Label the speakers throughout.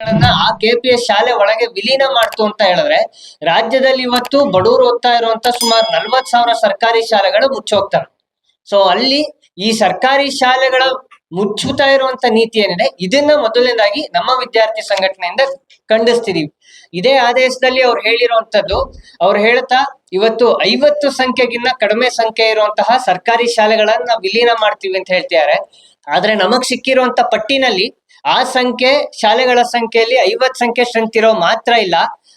Speaker 1: ಆ ಕೆಪಿಎಸ್ ಶಾಲೆ ಒಳಗೆ ವಿಲೀನ ಮಾಡ್ತು ಅಂತ ಹೇಳಿದ್ರೆ, ರಾಜ್ಯದಲ್ಲಿ ಇವತ್ತು ಬಡವರು ಓದ್ತಾ ಇರುವಂತ ಸುಮಾರು ನಲ್ವತ್ ಸಾವಿರ ಸರ್ಕಾರಿ ಶಾಲೆಗಳು ಮುಚ್ಚೋಗ್ತವೆ ಸೊ ಅಲ್ಲಿ ಈ ಸರ್ಕಾರಿ ಶಾಲೆಗಳ ಮುಚ್ಚುತ್ತಾ ಇರುವಂತ ನೀತಿ ಏನಿದೆ, ಇದನ್ನ ಮೊದಲನೇದಾಗಿ ನಮ್ಮ ವಿದ್ಯಾರ್ಥಿ ಸಂಘಟನೆಯಿಂದ ಖಂಡಿಸ್ತಿದೀವಿ. ಇದೇ ಆದೇಶದಲ್ಲಿ ಅವ್ರು ಹೇಳಿರುವಂತದ್ದು, ಅವ್ರು ಹೇಳ್ತಾ ಇವತ್ತು ಐವತ್ತು ಸಂಖ್ಯೆಗಿನ್ನ ಕಡಿಮೆ ಸಂಖ್ಯೆ ಇರುವಂತಹ ಸರ್ಕಾರಿ ಶಾಲೆಗಳನ್ನ ವಿಲೀನ ಮಾಡ್ತೀವಿ ಅಂತ ಹೇಳ್ತಿದ್ದಾರೆ. ಆದ್ರೆ ನಮಗ್ ಸಿಕ್ಕಿರುವಂತ ಪಟ್ಟಿನಲ್ಲಿ ಆ ಸಂಖ್ಯೆ ಶಾಲೆಗಳ ಸಂಖ್ಯೆಯಲ್ಲಿ ಐವತ್ ಸಂಖ್ಯೆ ಸ್ಟ್ರೆಂತ್ ಇರೋ ಮಾತ್ರ ಇಲ್ಲ.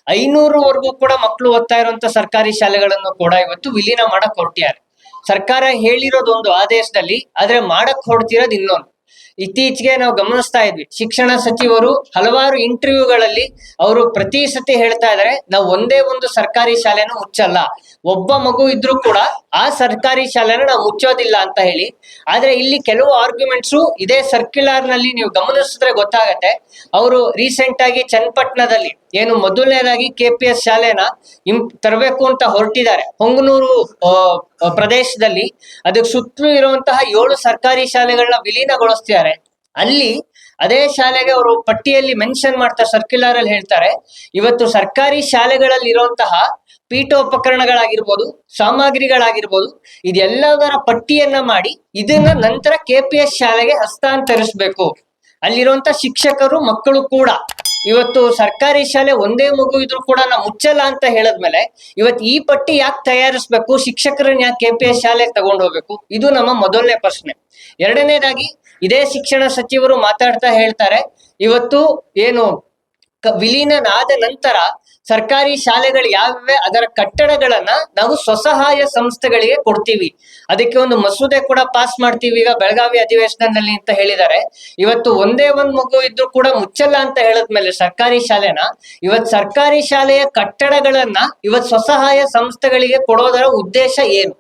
Speaker 1: ಐನೂರುವರೆಗೂ ಕೂಡ ಮಕ್ಕಳು ಓದ್ತಾ ಇರುವಂತ ಸರ್ಕಾರಿ ಶಾಲೆಗಳನ್ನು ಕೂಡ ಇವತ್ತು ವಿಲೀನ ಮಾಡಕ್ ಹೊರಟಿದ್ದಾರೆ ಸರ್ಕಾರ ಹೇಳಿರೋದೊಂದು ಆದೇಶದಲ್ಲಿ, ಆದ್ರೆ ಮಾಡಕ್ ಹೊರಟಿರೋದು ಇನ್ನೊಂದು. ಇತ್ತೀಚೆಗೆ ನಾವು ಗಮನಿಸ್ತಾ ಇದ್ವಿ. ಶಿಕ್ಷಣ ಸಚಿವರು ಹಲವಾರು ಇಂಟರ್ವ್ಯೂಗಳಲ್ಲಿ ಅವರು ಪ್ರತಿ ಸತಿ ಹೇಳ್ತಾ ಇದಾರೆ, ನಾವು ಒಂದೇ ಒಂದು ಸರ್ಕಾರಿ ಶಾಲೆನೂ ಮುಚ್ಚಲ್ಲ. ಒಬ್ಬ ಮಗು ಇದ್ರೂ ಕೂಡ ಆ ಸರ್ಕಾರಿ ಶಾಲೆನ ನಾವು ಮುಚ್ಚೋದಿಲ್ಲ ಅಂತ ಹೇಳಿ. ಆದ್ರೆ ಇಲ್ಲಿ ಕೆಲವು ಆರ್ಗ್ಯುಮೆಂಟ್ಸು ಇದೇ ಸರ್ಕ್ಯುಲರ್ನಲ್ಲಿ ನೀವು ಗಮನಿಸಿದ್ರೆ ಗೊತ್ತಾಗತ್ತೆ. ಅವರು ರೀಸೆಂಟ್ ಆಗಿ ಚನ್ನಪಟ್ಟಣದಲ್ಲಿ ಏನು ಮೊದಲನೇದಾಗಿ ಕೆ ಪಿ ಎಸ್ ಶಾಲೆನ ಇಂ, ತರಬೇಕು ಅಂತ ಹೊರಟಿದ್ದಾರೆ. ಹೊಂಗನೂರು ಪ್ರದೇಶದಲ್ಲಿ ಅದಕ್ಕೆ ಸುತ್ತಲೂ ಇರುವಂತಹ ಏಳು ಸರ್ಕಾರಿ ಶಾಲೆಗಳನ್ನ ವಿಲೀನಗೊಳಿಸ್ತಿದ್ದಾರೆ. ಅಲ್ಲಿ ಅದೇ ಶಾಲೆಗೆ ಅವರು ಪಟ್ಟಿಯಲ್ಲಿ ಮೆನ್ಷನ್ ಮಾಡ್ತಾರೆ ಸರ್ಕ್ಯುಲರ್ ಅಲ್ಲಿ ಹೇಳ್ತಾರೆ, ಇವತ್ತು ಸರ್ಕಾರಿ ಶಾಲೆಗಳಲ್ಲಿ ಇರುವಂತಹ ಪೀಠೋಪಕರಣಗಳಾಗಿರ್ಬೋದು, ಸಾಮಗ್ರಿಗಳಾಗಿರ್ಬೋದು, ಇದೆಲ್ಲದರ ಪಟ್ಟಿಯನ್ನ ಮಾಡಿ ಇದನ್ನ ನಂತರ ಕೆ ಶಾಲೆಗೆ ಹಸ್ತಾಂತರಿಸಬೇಕು. ಅಲ್ಲಿರುವಂತ ಶಿಕ್ಷಕರು, ಮಕ್ಕಳು ಕೂಡ. ಇವತ್ತು ಸರ್ಕಾರಿ ಶಾಲೆ ಒಂದೇ ಮಗು ಇದ್ರು ಕೂಡ ನಾ ಮುಚ್ಚಲ್ಲ ಅಂತ ಹೇಳದ್ಮೇಲೆ ಇವತ್ತು ಈ ಪಟ್ಟಿ ಯಾಕೆ ತಯಾರಿಸ್ಬೇಕು? ಶಿಕ್ಷಕರನ್ನ ಯಾಕೆ ಕೆ ಪಿ ಎಸ್ ಶಾಲೆಗೆ ತಗೊಂಡು ಹೋಗ್ಬೇಕು? ಇದು ನಮ್ಮ ಮೊದಲನೇ ಪ್ರಶ್ನೆ. ಎರಡನೇದಾಗಿ, ಇದೇ ಶಿಕ್ಷಣ ಸಚಿವರು ಮಾತಾಡ್ತಾ ಹೇಳ್ತಾರೆ, ಇವತ್ತು ಏನು ವಿಲೀನನಾದ ನಂತರ ಸರ್ಕಾರಿ ಶಾಲೆಗಳು ಯಾವಿವೆ ಅದರ ಕಟ್ಟಡಗಳನ್ನ ನಾವು ಸ್ವಸಹಾಯ ಸಂಸ್ಥೆಗಳಿಗೆ ಕೊಡ್ತೀವಿ. ಅದಕ್ಕೆ ಒಂದು ಮಸೂದೆ ಕೂಡ ಪಾಸ್ ಮಾಡ್ತೀವಿ. ಈಗ ಬೆಳಗಾವಿ ಅಧಿವೇಶನದಲ್ಲಿ ಅಂತ ಹೇಳಿದ್ದಾರೆ. ಇವತ್ತು ಒಂದೇ ಒಂದ್ ಮಗು ಇದ್ರು ಕೂಡ ಮುಚ್ಚಲ್ಲ ಅಂತ ಹೇಳದ್ಮೇಲೆ ಸರ್ಕಾರಿ ಶಾಲೆನ, ಇವತ್ ಸರ್ಕಾರಿ ಶಾಲೆಯ ಕಟ್ಟಡಗಳನ್ನ ಇವತ್ ಸ್ವಸಹಾಯ ಸಂಸ್ಥೆಗಳಿಗೆ ಕೊಡೋದರ ಉದ್ದೇಶ ಏನು?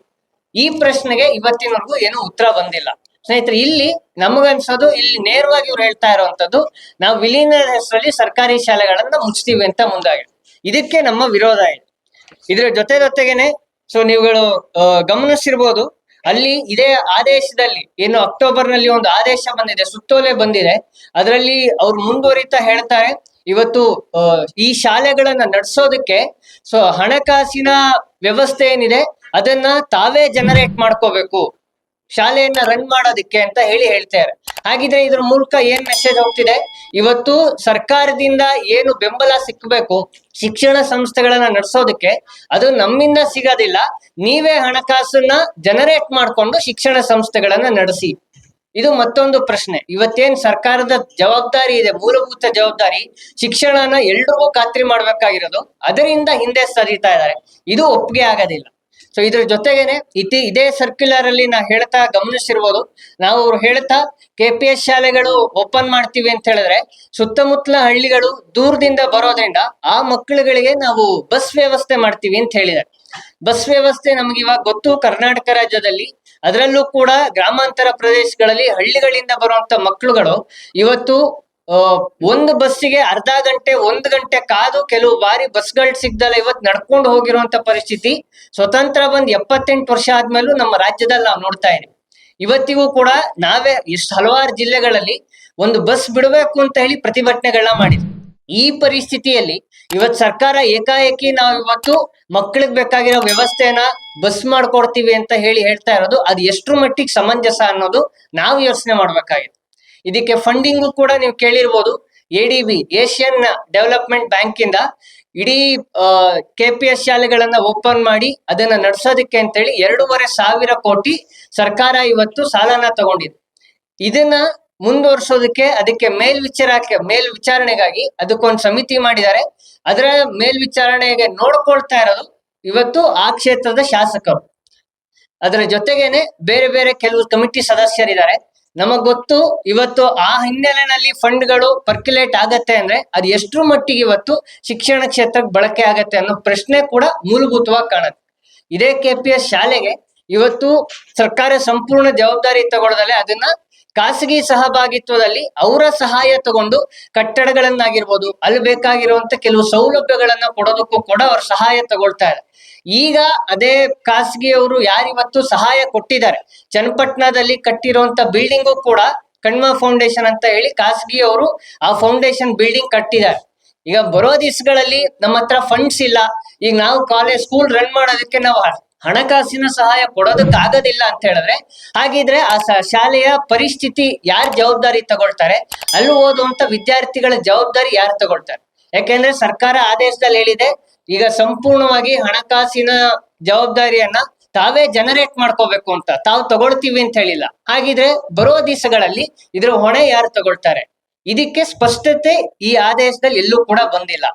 Speaker 1: ಈ ಪ್ರಶ್ನೆಗೆ ಇವತ್ತಿನವರೆಗೂ ಏನು ಉತ್ತರ ಬಂದಿಲ್ಲ. ಸ್ನೇಹಿತರೆ, ಇಲ್ಲಿ ನಮಗನ್ಸೋದು, ಇಲ್ಲಿ ನೇರವಾಗಿ ಇವ್ರು ಹೇಳ್ತಾ ಇರುವಂತದ್ದು ನಾವು ವಿಲೀನ ಹೆಸರಲ್ಲಿ ಸರ್ಕಾರಿ ಶಾಲೆಗಳನ್ನ ಮುಚ್ತೀವಿ ಅಂತ ಮುಂದಾಗಿದೆ. ಇದಕ್ಕೆ ನಮ್ಮ ವಿರೋಧ ಇದೆ ಇದ್ರ ಜೊತೆ ಜೊತೆಗೇನೆ ಸೊ ನೀವುಗಳು ಗಮನಿಸಿರ್ಬೋದು ಅಲ್ಲಿ ಇದೇ ಆದೇಶದಲ್ಲಿ, ಏನು ಅಕ್ಟೋಬರ್ನಲ್ಲಿ ಒಂದು ಆದೇಶ ಬಂದಿದೆ, ಸುತ್ತೋಲೆ ಬಂದಿದೆ, ಅದರಲ್ಲಿ ಅವ್ರು ಮುಂದುವರಿತಾ ಹೇಳ್ತಾರೆ, ಇವತ್ತು ಈ ಶಾಲೆಗಳನ್ನ ನಡೆಸೋದಕ್ಕೆ ಸೊ ಹಣಕಾಸಿನ ವ್ಯವಸ್ಥೆ ಏನಿದೆ, ಅದನ್ನ ತಾವೇ ಜನರೇಟ್ ಮಾಡ್ಕೋಬೇಕು. ಶಾಲೆಯನ್ನ ರನ್ ಮಾಡೋದಕ್ಕೆ ಅಂತ ಹೇಳಿ ಹೇಳ್ತಾರೆ. ಹಾಗಿದ್ರೆ ಇದ್ರ ಮೂಲಕ ಏನ್ ಮೆಸೇಜ್ ಹೋಗ್ತಿದೆ? ಇವತ್ತು ಸರ್ಕಾರದಿಂದ ಏನು ಬೆಂಬಲ ಸಿಕ್ಕಬೇಕು ಶಿಕ್ಷಣ ಸಂಸ್ಥೆಗಳನ್ನ ನಡೆಸೋದಕ್ಕೆ ಅದು ನಮ್ಮಿಂದ ಸಿಗೋದಿಲ್ಲ. ನೀವೇ ಹಣಕಾಸನ್ನ ಜನರೇಟ್ ಮಾಡ್ಕೊಂಡು ಶಿಕ್ಷಣ ಸಂಸ್ಥೆಗಳನ್ನ ನಡೆಸಿ. ಇದು ಮತ್ತೊಂದು ಪ್ರಶ್ನೆ. ಇವತ್ತೇನ್ ಸರ್ಕಾರದ ಜವಾಬ್ದಾರಿ ಇದೆ, ಮೂಲಭೂತ ಜವಾಬ್ದಾರಿ? ಶಿಕ್ಷಣನ ಎಲ್ರಿಗೂ ಖಾತ್ರಿ ಮಾಡ್ಬೇಕಾಗಿರೋದು, ಅದರಿಂದ ಹಿಂದೆ ಸರಿತಾ ಇದ್ದಾರೆ. ಇದು ಒಪ್ಪಿಗೆ ಆಗೋದಿಲ್ಲ. ಸೊ ಇದ್ರ ಜೊತೆಗೇನೆ ಇತಿ, ಇದೇ ಸರ್ಕ್ಯುಲರ್ ಅಲ್ಲಿ ನಾ ಹೇಳ್ತಾ ಗಮನಿಸಿರ್ಬೋದು. ನಾವು ಅವ್ರು ಹೇಳ್ತಾ ಕೆ ಪಿ ಎಸ್ ಶಾಲೆಗಳು ಓಪನ್ ಮಾಡ್ತೀವಿ ಅಂತ ಹೇಳಿದ್ರೆ ಸುತ್ತಮುತ್ತಲ ಹಳ್ಳಿಗಳು ದೂರದಿಂದ ಬರೋದ್ರಿಂದ ಆ ಮಕ್ಕಳುಗಳಿಗೆ ನಾವು ಬಸ್ ವ್ಯವಸ್ಥೆ ಮಾಡ್ತೀವಿ ಅಂತ ಹೇಳಿದ್ದಾರೆ. ಬಸ್ ವ್ಯವಸ್ಥೆ ನಮ್ಗೆ ಇವಾಗ ಗೊತ್ತು ಕರ್ನಾಟಕ ರಾಜ್ಯದಲ್ಲಿ. ಅದರಲ್ಲೂ ಕೂಡ ಗ್ರಾಮಾಂತರ ಪ್ರದೇಶಗಳಲ್ಲಿ ಹಳ್ಳಿಗಳಿಂದ ಬರುವಂತ ಮಕ್ಕಳುಗಳು ಇವತ್ತು ಒಂದು ಬಸ್ಸಿಗೆ ಅರ್ಧ ಗಂಟೆ, ಒಂದು ಗಂಟೆ ಕಾದು ಕೆಲವು ಬಾರಿ ಬಸ್ಗಳು ಸಿಗ್ದಲ್ಲ ಇವತ್ತು ನಡ್ಕೊಂಡು ಹೋಗಿರುವಂತ ಪರಿಸ್ಥಿತಿ. ಸ್ವತಂತ್ರ ಬಂದ್ ಎಪ್ಪತ್ತೆಂಟು ವರ್ಷ ಆದ್ಮೇಲೂ ನಮ್ಮ ರಾಜ್ಯದಲ್ಲಿ ನಾವು ನೋಡ್ತಾ ಇದೀವಿ ಇವತ್ತಿಗೂ ಕೂಡ ನಾವೇ ಎಷ್ಟು ಹಲವಾರು ಜಿಲ್ಲೆಗಳಲ್ಲಿ ಒಂದು ಬಸ್ ಬಿಡಬೇಕು ಅಂತ ಹೇಳಿ ಪ್ರತಿಭಟನೆಗಳನ್ನ ಮಾಡಿದ್ವಿ. ಈ ಪರಿಸ್ಥಿತಿಯಲ್ಲಿ ಇವತ್ ಸರ್ಕಾರ ಏಕಾಏಕಿ ನಾವು ಇವತ್ತು ಮಕ್ಕಳಿಗೆ ಬೇಕಾಗಿರೋ ವ್ಯವಸ್ಥೆನ ಬಸ್ ಮಾಡ್ಕೊಡ್ತೀವಿ ಅಂತ ಹೇಳಿ ಹೇಳ್ತಾ ಇರೋದು, ಅದು ಎಷ್ಟು ಮಟ್ಟಿಗೆ ಸಮಂಜಸ ಅನ್ನೋದು ನಾವು ಯೋಚನೆ ಮಾಡ್ಬೇಕಾಗಿದೆ ಇದಕ್ಕೆ ಫಂಡಿಂಗ್ ಕೂಡ ನೀವು ಕೇಳಿರ್ಬೋದು. A D B Asian development bank ಇಂದ ಇಡೀ ಕೆ ಪಿ ಎಸ್ ಶಾಲೆಗಳನ್ನ ಓಪನ್ ಮಾಡಿ ಅದನ್ನ ನಡ್ಸೋದಕ್ಕೆ ಅಂತೇಳಿ ಎರಡೂವರೆ ಸಾವಿರ ಕೋಟಿ ಸರ್ಕಾರ ಇವತ್ತು ಸಾಲನ ತಗೊಂಡಿದೆ. ಇದನ್ನ ಮುಂದುವರ್ಸೋದಕ್ಕೆ ಅದಕ್ಕೆ ಮೇಲ್ವಿಚಾರಕ್ಕೆ, ಮೇಲ್ವಿಚಾರಣೆಗಾಗಿ ಅದಕ್ಕೊಂದು ಸಮಿತಿ ಮಾಡಿದ್ದಾರೆ. ಅದರ ಮೇಲ್ವಿಚಾರಣೆಗೆ ನೋಡ್ಕೊಳ್ತಾ ಇರೋದು ಇವತ್ತು ಆ ಕ್ಷೇತ್ರದ ಶಾಸಕರು. ಅದರ ಜೊತೆಗೇನೆ ಬೇರೆ ಬೇರೆ ಕೆಲವು ಕಮಿಟಿ ಸದಸ್ಯರಿದ್ದಾರೆ. ನಮಗ್ ಗೊತ್ತು ಇವತ್ತು ಆ ಹಿನ್ನೆಲೆಯಲ್ಲಿ ಫಂಡ್ಗಳು ಪರ್ಕ್ಯುಲೇಟ್ ಆಗತ್ತೆ ಅಂದ್ರೆ ಅದು ಎಷ್ಟು ಮಟ್ಟಿಗೆ ಇವತ್ತು ಶಿಕ್ಷಣ ಕ್ಷೇತ್ರಕ್ಕೆ ಬಳಕೆ ಆಗತ್ತೆ ಅನ್ನೋ ಪ್ರಶ್ನೆ ಕೂಡ ಮೂಲಭೂತವಾಗಿ ಕಾಣುತ್ತೆ. ಇದೇ ಕೆ ಪಿ ಎಸ್ ಶಾಲೆಗೆ ಇವತ್ತು ಸರ್ಕಾರ ಸಂಪೂರ್ಣ ಜವಾಬ್ದಾರಿ ತಗೊಳ್ಳದಲ್ಲೇ ಅದನ್ನ ಖಾಸಗಿ ಸಹಭಾಗಿತ್ವದಲ್ಲಿ ಅವರ ಸಹಾಯ ತಗೊಂಡು ಕಟ್ಟಡಗಳನ್ನಾಗಿರ್ಬೋದು, ಅಲ್ಲಿ ಬೇಕಾಗಿರುವಂತ ಕೆಲವು ಸೌಲಭ್ಯಗಳನ್ನ ಕೊಡೋದಕ್ಕೂ ಕೂಡ ಅವ್ರ ಸಹಾಯ ತಗೊಳ್ತಾ ಈಗ ಅದೇ ಖಾಸಗಿಯವರು ಯಾರಿವತ್ತು ಸಹಾಯ ಕೊಟ್ಟಿದ್ದಾರೆ. ಚನ್ನಪಟ್ಟಣದಲ್ಲಿ ಕಟ್ಟಿರುವಂತ ಬಿಲ್ಡಿಂಗು ಕೂಡ ಕಣ್ಮ ಫೌಂಡೇಶನ್ ಅಂತ ಹೇಳಿ ಖಾಸಗಿಯವರು ಆ ಫೌಂಡೇಶನ್ ಬಿಲ್ಡಿಂಗ್ ಕಟ್ಟಿದ್ದಾರೆ. ಈಗ ಬರೋ ದಿವಸಗಳಲ್ಲಿ ನಮ್ಮ ಹತ್ರ ಫಂಡ್ಸ್ ಇಲ್ಲ. ಈಗ ನಾವು ಕಾಲೇಜ್ ಸ್ಕೂಲ್ ರನ್ ಮಾಡೋದಕ್ಕೆ ನಾವು ಹಣಕಾಸಿನ ಸಹಾಯ ಕೊಡೋದಕ್ಕಾಗೋದಿಲ್ಲ ಅಂತ ಹೇಳಿದ್ರೆ, ಹಾಗಿದ್ರೆ ಆ ಶಾಲೆಯ ಪರಿಸ್ಥಿತಿ ಯಾರು ಜವಾಬ್ದಾರಿ ತಗೊಳ್ತಾರೆ, ಅಲ್ಲಿ ಓದುವಂತ ವಿದ್ಯಾರ್ಥಿಗಳ ಜವಾಬ್ದಾರಿ ಯಾರು ತಗೊಳ್ತಾರೆ? ಯಾಕೆಂದ್ರೆ ಸರ್ಕಾರ ಆದೇಶದಲ್ಲಿ ಹೇಳಿದೆ, ಈಗ ಸಂಪೂರ್ಣವಾಗಿ ಹಣಕಾಸಿನ ಜವಾಬ್ದಾರಿಯನ್ನ ತಾವೇ ಜನರೇಟ್ ಮಾಡ್ಕೋಬೇಕು ಅಂತ, ತಾವು ತಗೊಳ್ತೀವಿ ಅಂತ ಹೇಳಿಲ್ಲ. ಹಾಗಿದ್ರೆ ಬರೋ ದಿವಸಗಳಲ್ಲಿ ಇದ್ರ ಹೊಣೆ ಯಾರು ತಗೊಳ್ತಾರೆ? ಇದಕ್ಕೆ ಸ್ಪಷ್ಟತೆ ಈ ಆದೇಶದಲ್ಲಿ ಎಲ್ಲೂ ಕೂಡ ಬಂದಿಲ್ಲ.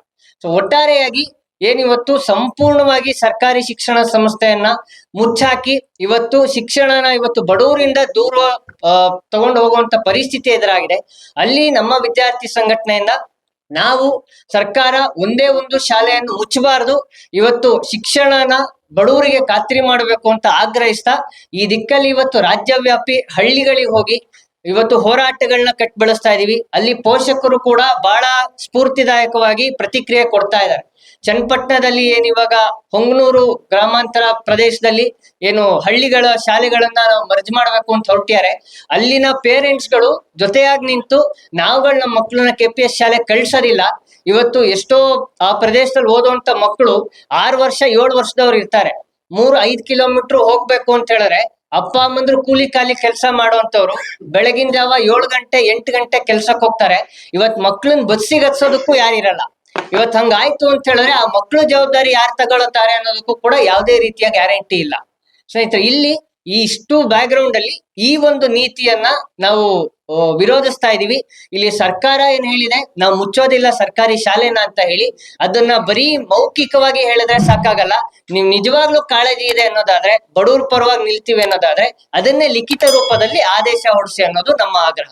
Speaker 1: ಸೊ ಒಟ್ಟಾರೆಯಾಗಿ ಏನಿವತ್ತು ಸಂಪೂರ್ಣವಾಗಿ ಸರ್ಕಾರಿ ಶಿಕ್ಷಣ ಸಂಸ್ಥೆಯನ್ನ ಮುಚ್ಚಾಕಿ ಇವತ್ತು ಶಿಕ್ಷಣನ ಇವತ್ತು ಬಡವರಿಂದ ದೂರ ತಗೊಂಡು ಹೋಗುವಂತ ಪರಿಸ್ಥಿತಿ ಎದುರಾಗಿದೆ. ಅಲ್ಲಿ ನಮ್ಮ ವಿದ್ಯಾರ್ಥಿ ಸಂಘಟನೆಯಿಂದ ನಾವು ಸರ್ಕಾರ ಒಂದೇ ಒಂದು ಶಾಲೆಯನ್ನು ಮುಚ್ಚಬಾರದು. ಇವತ್ತು ಶಿಕ್ಷಣನ ಬಡವರಿಗೆ ಖಾತ್ರಿ ಮಾಡಬೇಕು ಅಂತ ಆಗ್ರಹಿಸ್ತಾ ಈ ದಿಕ್ಕಲ್ಲಿ ಇವತ್ತು ರಾಜ್ಯವ್ಯಾಪಿ ಹಳ್ಳಿಗಳಿಗೆ ಹೋಗಿ ಇವತ್ತು ಹೋರಾಟಗಳನ್ನ ಕಟ್ ಬೆಳೆಸ್ತಾ ಇದೀವಿ. ಅಲ್ಲಿ ಪೋಷಕರು ಕೂಡ ಬಹಳ ಸ್ಫೂರ್ತಿದಾಯಕವಾಗಿ ಪ್ರತಿಕ್ರಿಯೆ ಕೊಡ್ತಾ ಇದ್ದಾರೆ. ಚನ್ನಪಟ್ಟಣದಲ್ಲಿ ಏನ್ ಇವಾಗ ಹೊಂಗನೂರು ಗ್ರಾಮಾಂತರ ಪ್ರದೇಶದಲ್ಲಿ ಏನು ಹಳ್ಳಿಗಳ ಶಾಲೆಗಳನ್ನ ನಾವು ಮರ್ಜ್ ಮಾಡ್ಬೇಕು ಅಂತ ಹೊರಟಿದ್ದಾರೆ ಅಲ್ಲಿನ ಪೇರೆಂಟ್ಸ್ಗಳು ಜೊತೆಯಾಗಿ ನಿಂತು ನಾವುಗಳು ನಮ್ಮ ಮಕ್ಕಳನ್ನ ಕೆ ಪಿ ಎಸ್ ಶಾಲೆ ಕಳ್ಸೋದಿಲ್ಲ. ಇವತ್ತು ಎಷ್ಟೋ ಆ ಪ್ರದೇಶದಲ್ಲಿ ಓದುವಂತ ಮಕ್ಕಳು ಆರು ವರ್ಷ, ಏಳು ವರ್ಷದವ್ರು ಇರ್ತಾರೆ. ಮೂರು, ಐದ್ ಕಿಲೋಮೀಟರ್ ಹೋಗ್ಬೇಕು ಅಂತ ಹೇಳಿದ್ರೆ ಅಪ್ಪ ಅಮ್ಮಂದ್ರು ಕೂಲಿ ಕಾಲಿ ಕೆಲಸ ಮಾಡುವಂತವ್ರು ಬೆಳಗಿನ ಜಾವ ಏಳು ಗಂಟೆ, ಎಂಟು ಗಂಟೆ ಕೆಲ್ಸಕ್ಕೆ ಹೋಗ್ತಾರೆ. ಇವತ್ ಮಕ್ಳನ್ ಬಸ್ಸಿಗೆ ಹತ್ಸೋದಕ್ಕೂ ಯಾರಿರಲ್ಲ ಇವತ್ ಹಂಗಾಯ್ತು ಅಂತ ಹೇಳಿದ್ರೆ ಆ ಮಕ್ಳು ಜವಾಬ್ದಾರಿ ಯಾರು ತಗೊಳ್ತಾರೆ ಅನ್ನೋದಕ್ಕೂ ಕೂಡ ಯಾವುದೇ ರೀತಿಯ ಗ್ಯಾರಂಟಿ ಇಲ್ಲ. ಸ್ನೇಹಿತರೆ, ಇಲ್ಲಿ ಈ ಇಷ್ಟು ಬ್ಯಾಕ್ ಗ್ರೌಂಡ್ ಅಲ್ಲಿ ಈ ಒಂದು ನೀತಿಯನ್ನ ನಾವು ವಿರೋಧಿಸ್ತಾ ಇದೀವಿ. ಇಲ್ಲಿ ಸರ್ಕಾರ ಏನ್ ಹೇಳಿದೆ? ನಾವು ಮುಚ್ಚೋದಿಲ್ಲ ಸರ್ಕಾರಿ ಶಾಲೆನ ಅಂತ ಹೇಳಿ. ಅದನ್ನ ಬರೀ ಮೌಖಿಕವಾಗಿ ಹೇಳಿದ್ರೆ ಸಾಕಾಗಲ್ಲ. ನೀವು ನಿಜವಾಗ್ಲೂ ಕಾಳಜಿ ಇದೆ ಅನ್ನೋದಾದ್ರೆ, ಬಡವ್ರ ಪರವಾಗಿ ನಿಲ್ತೀವಿ ಅನ್ನೋದಾದ್ರೆ, ಅದನ್ನೇ ಲಿಖಿತ ರೂಪದಲ್ಲಿ ಆದೇಶ ಹೊಡಿಸಿ ಅನ್ನೋದು ನಮ್ಮ ಆಗ್ರಹ.